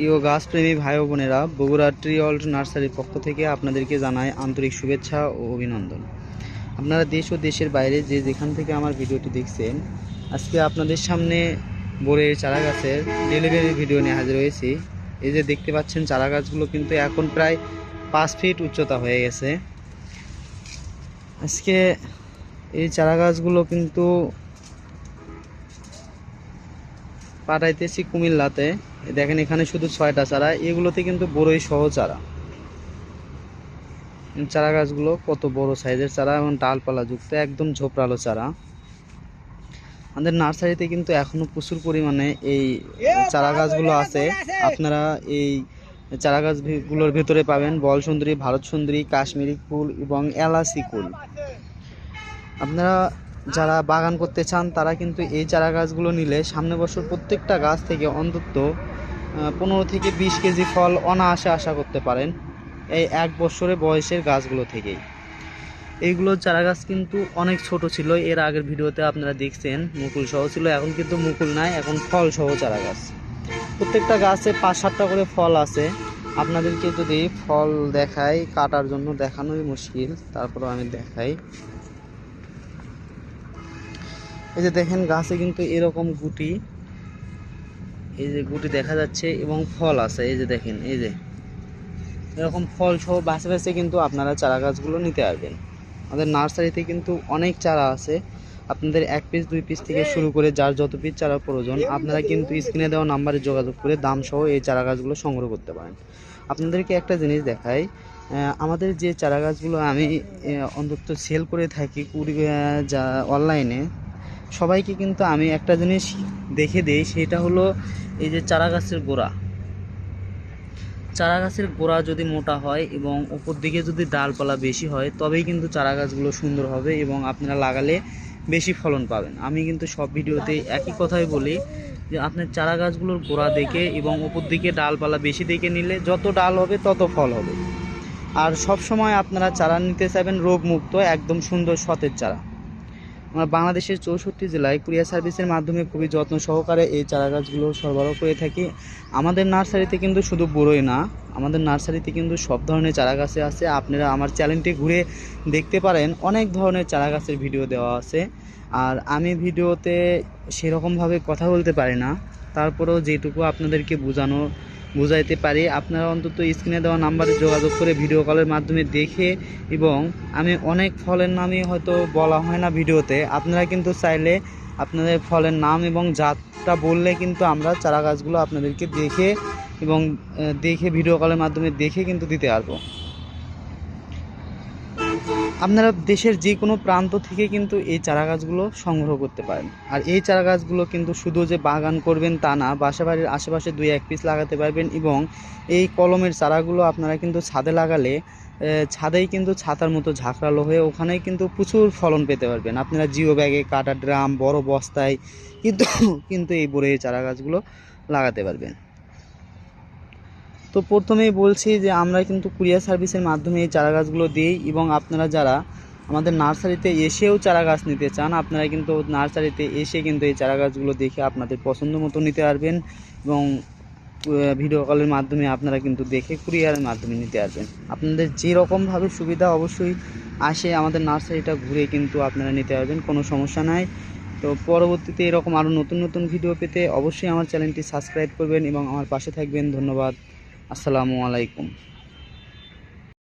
প্রিয় গাছপ্রেমী ভাই বোনেরা, বগুড়া ট্রি অল্ট নার্সারির পক্ষ থেকে আপনাদেরকে জানাই আন্তরিক শুভেচ্ছা ও অভিনন্দন। আপনারা দেশ ও দেশের বাইরে যে যেখান থেকে আমার ভিডিওটি দেখছেন, আজকে আপনাদের সামনে বোরের চারা গাছের ডেলিভারি ভিডিও নিয়ে হাজির হয়েছি। এই যে দেখতে পাচ্ছেন চারা গাছগুলো কিন্তু এখন প্রায় পাঁচ ফিট উচ্চতা হয়ে গেছে। আজকে এই চারা গাছগুলো কিন্তু পাঠাইতেছি কুমিল্লাতে। দেখেন এখানে শুধু ছয়টা চারা, এগুলোতে কিন্তু বড়ই সহ চারা। চারা গাছগুলো কত বড় সাইজের চারা এবং ডালপালা যুক্ত, একদম ঝোপড়ালো চারা। আমাদের নার্সারিতে কিন্তু এখনও প্রচুর পরিমাণে এই চারা গাছগুলো আছে। আপনারা এই চারা গাছগুলোর ভেতরে পাবেন বল সুন্দরী ভারত সুন্দরী কাশ্মীরি কুল এবং এলাচি কুল আপনারা যারা বাগান করতে চান, তারা কিন্তু এই চারা গাছগুলো নিলে সামনে বছর প্রত্যেকটা গাছ থেকে অন্তত পনেরো থেকে বিশ কেজি ফল অনায়াসে আশা করতে পারেন এই এক বছরে বয়সের গাছগুলো থেকেই। এইগুলো চারা গাছ কিন্তু অনেক ছোট ছিল, এর আগের ভিডিওতে আপনারা দেখছেন, মুকুল সহ ছিল, এখন কিন্তু মুকুল নাই, এখন ফল সহ চারা গাছ। প্রত্যেকটা গাছে পাঁচ সাতটা করে ফল আছে। আপনাদেরকে যদি ফল দেখাই, কাটার জন্য দেখানোই মুশকিল, তারপরেও আমি দেখাই। এই যে দেখেন, গাছে কিন্তু এরকম গুটি এই যে গুটি দেখা যাচ্ছে এবং ফল আছে, এই যে দেখেন, এই যে। এরকম ফল সহ বাছে বাছে কিন্তু আপনারা চারা গাছগুলো নিতে আসবেন। আমাদের নার্সারিতে কিন্তু অনেক চারা আছে। আপনাদের এক পিস দুই পিস থেকে শুরু করে যার যত পিস চারা প্রয়োজন, আপনারা কিন্তু স্ক্রিনে দেওয়া নাম্বারে যোগাযোগ করে দাম সহ এই চারা গাছগুলো সংগ্রহ করতে পারেন। আপনাদেরকে একটা জিনিস দেখাই আমাদের যে চারা গাছগুলো আমি অন্তত সেল করে থাকি কুড়ি যা অনলাইনে সবাইকে কিন্তু আমি একটা জিনিস দেখে দিই, সেটা হলো এই যে চারা গাছের গোড়া। চারা গাছের গোড়া যদি মোটা হয় এবং উপর দিকে যদি ডালপালা বেশি হয়, তবেই কিন্তু চারা গাছগুলো সুন্দর হবে এবং আপনারা লাগালে বেশি ফলন পাবেন। আমি কিন্তু সব ভিডিওতে একই কথাই বলি যে আপনার চারা গাছগুলোর গোড়া দেখে এবং উপর দিকে ডালপালা বেশি দেখে নিলে যত ডাল হবে তত ফল হবে। আর সব সময় আপনারা চারা নিতে চাইবেন রোগমুক্ত, একদম সুন্দর সতেজ চারা। আমরা বাংলাদেশের চৌষট্টি জেলায় কুরিয়ার সার্ভিসের মাধ্যমে খুবই যত্ন সহকারে এই চারা গাছগুলো সরবরাহ করে থাকি। আমাদের নার্সারিতে কিন্তু শুধু বড়ই না, আমাদের নার্সারিতে কিন্তু সব ধরনের চারা গাছে আছে। আপনারা আমার চ্যানেলটি ঘুরে দেখতে পারেন, অনেক ধরনের চারা গাছের ভিডিও দেওয়া আছে। আর আমি ভিডিওতে সেরকমভাবে কথা বলতে পারি না। তারপরেও যেটুকু আপনাদেরকে বোঝানো বোঝাইতে পারি। আপনারা অন্তত স্ক্রিনে দেওয়া নাম্বারে যোগাযোগ করে ভিডিও কলের মাধ্যমে দেখে এবং আমি অনেক ফলের নামই হয়তো বলা হয় না ভিডিওতে। আপনারা কিন্তু চাইলে আপনাদের ফলের নাম এবং জাতটা বললে কিন্তু আমরা চারা গাছগুলো আপনাদেরকে দেখে এবং দেখে ভিডিও কলের মাধ্যমে দেখে কিন্তু দিতে পারব। আপনারা দেশের যে কোনো প্রান্ত থেকে কিন্তু এই চারা গাছগুলো সংগ্রহ করতে পারেন। আর এই চারা গাছগুলো কিন্তু শুধু যে বাগান করবেন তা না বাসা বাড়ির আশেপাশে দুই এক পিস লাগাতে পারবেন এবং এই কলমের চারাগুলো আপনারা কিন্তু ছাদে লাগালে ছাদেই কিন্তু ছাতার মতো ঝাঁকড়ালো হয়ে ওখানেই কিন্তু প্রচুর ফলন পেতে পারবেন। আপনারা জিও ব্যাগে, কাটা ড্রাম, বড় বস্তায় কিন্তু কিন্তু এই বড় চারা গাছগুলো লাগাতে পারবেন। তো প্রথমেই বলছি যে আমরা কিন্তু কুরিয়ার সার্ভিসের মাধ্যমে এই চারা গাছগুলো দিই এবং আপনারা যারা আমাদের নার্সারিতে এসেও চারা গাছ নিতে চান, আপনারা কিন্তু নার্সারিতে এসে কিন্তু এই চারা গাছগুলো দেখে আপনাদের পছন্দ মতো নিতে পারবেন এবং ভিডিও কলের মাধ্যমে আপনারা কিন্তু দেখে কুরিয়ারের মাধ্যমে নিতে পারবেন। আপনাদের যে রকমভাবে সুবিধা অবশ্যই আসে আমাদের নার্সারিটা ঘুরে কিন্তু আপনারা নিতে পারবেন, কোনো সমস্যা নাই। তো পরবর্তীতে এরকম আরও নতুন নতুন ভিডিও পেতে অবশ্যই আমার চ্যানেলটি সাবস্ক্রাইব করবেন এবং আমার পাশে থাকবেন। ধন্যবাদ। আসসালামু আলাইকুম।